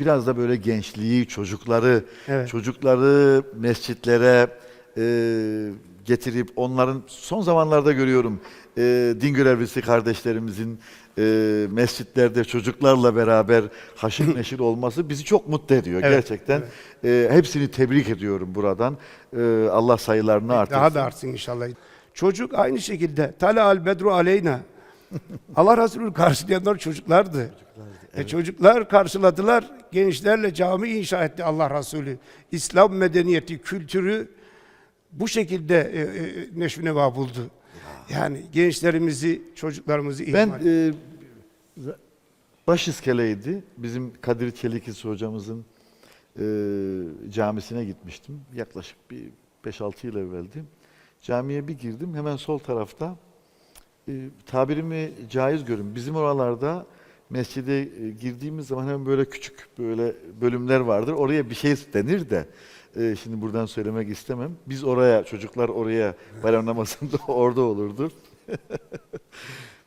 biraz da böyle gençliği, çocukları, Evet. çocukları mescitlere e, getirip onların son zamanlarda görüyorum e, din görevlisi kardeşlerimizin e, mescitlerde çocuklarla beraber haşır neşir olması bizi çok mutlu ediyor Evet, gerçekten. E, hepsini tebrik ediyorum buradan. E, Allah sayılarını artırsın. Daha da artsın inşallah. Çocuk aynı şekilde Tala al bedru aleyna. Allah Resulü karşılayanlar çocuklardı. E çocuklar karşıladılar. Gençlerle cami inşa etti Allah Resulü. İslam medeniyeti, kültürü bu şekilde e, e, neşvüneva buldu. Yani gençlerimizi, çocuklarımızı Ben ihmal e, baş iskeleydi. Bizim Kadir Çelikis hocamızın e, camisine gitmiştim. Yaklaşık bir 5-6 yıl evveldi. Camiye bir girdim. Hemen sol tarafta e, tabirimi caiz görün. Bizim oralarda mescide e, girdiğimiz zaman hemen böyle küçük böyle bölümler vardır. Oraya bir şey denir de e, şimdi buradan söylemek istemem. Biz oraya çocuklar oraya bayram namazında orada olurdu.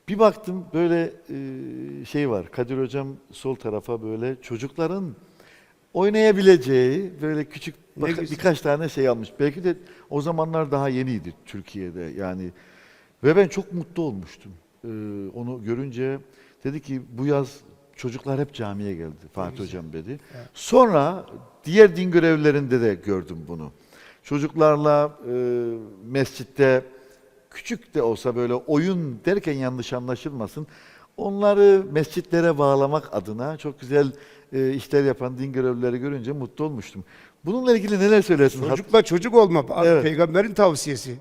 Bir baktım böyle e, şey var. Kadir hocam sol tarafa böyle çocukların oynayabileceği böyle küçük baka- birkaç tane şey almış. Belki de o zamanlar daha yeniydi Türkiye'de yani. Ve ben çok mutlu olmuştum. E, onu görünce dedi ki bu yaz çocuklar hep camiye geldi Fatih hocam dedi. Sonra diğer din görevlilerinde de gördüm bunu. Çocuklarla e, mescitte küçük de olsa böyle oyun derken yanlış anlaşılmasın. Onları mescitlere bağlamak adına çok güzel e, işler yapan din görevlileri görünce mutlu olmuştum. Bununla ilgili neler söylersin? Çocukla çocuk olma. Evet. Peygamberin tavsiyesi.